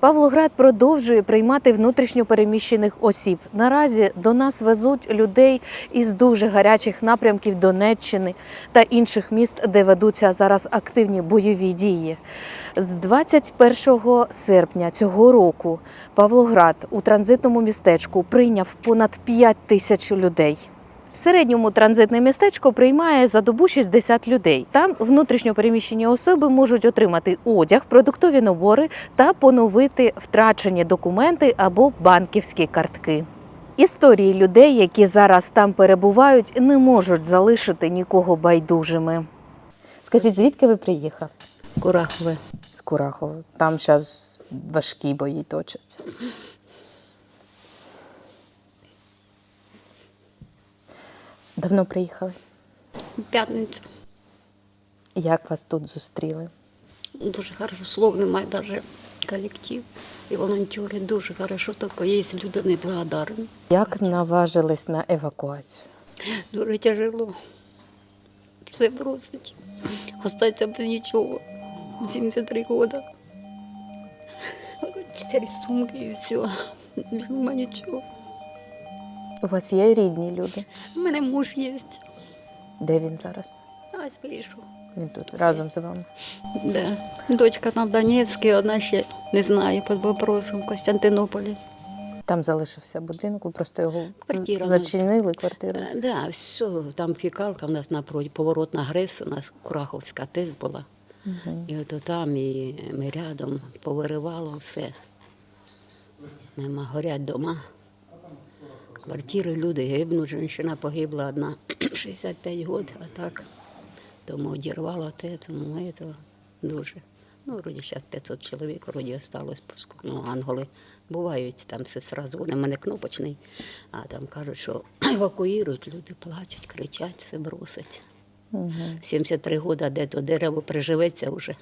Павлоград продовжує приймати внутрішньо переміщених осіб. Наразі до нас везуть людей із дуже гарячих напрямків Донеччини та інших міст, де ведуться зараз активні бойові дії. З 21 серпня цього року Павлоград у транзитному містечку прийняв понад 5 тисяч людей. В середньому транзитне містечко приймає за добу 60 людей. Там внутрішньо переміщені особи можуть отримати одяг, продуктові набори та поновити втрачені документи або банківські картки. Історії людей, які зараз там перебувають, не можуть залишити нікого байдужими. Скажіть, звідки ви приїхали? Курахове. З Курахова. Там зараз важкі бої точаться. Давно приїхали. П'ятниця. Як вас тут зустріли? Дуже хорошо. Слов немає навіть колектив і волонтери. Дуже хорошо, тільки є люди неблагодарні. Як наважились на евакуацію? Дуже тяжело. Все бросить. Остаться без нічого. 73 роки. Чотири сумки і все. Нема нічого. У вас є рідні люди? У мене муж є. Де він зараз? Ось вийшов. Він тут разом з вами. Да. Дочка там в Донецьку, одна ще не знаю, під вопросом в Костянтинополі. Там залишився будинок, просто його Квартира зачинили квартиру. Да, все, там пікалка у нас напроти, поворотна грес, у нас Кураховська ТЕС була. І от там, і ми рядом повиривало все. Нема, горять дома. Квартири, люди гибнуть, жінка погибла одна 65 років, а так. Тому одірвало те, тому ми то дуже. Ну, вроді зараз 500 чоловік, вроді осталось, пуску- ну, анголи бувають, там все сразу, вони в мене кнопочний, а там кажуть, що евакуюють, люди плачуть, кричать, все бросять. 73 роки, де то дерево приживеться вже.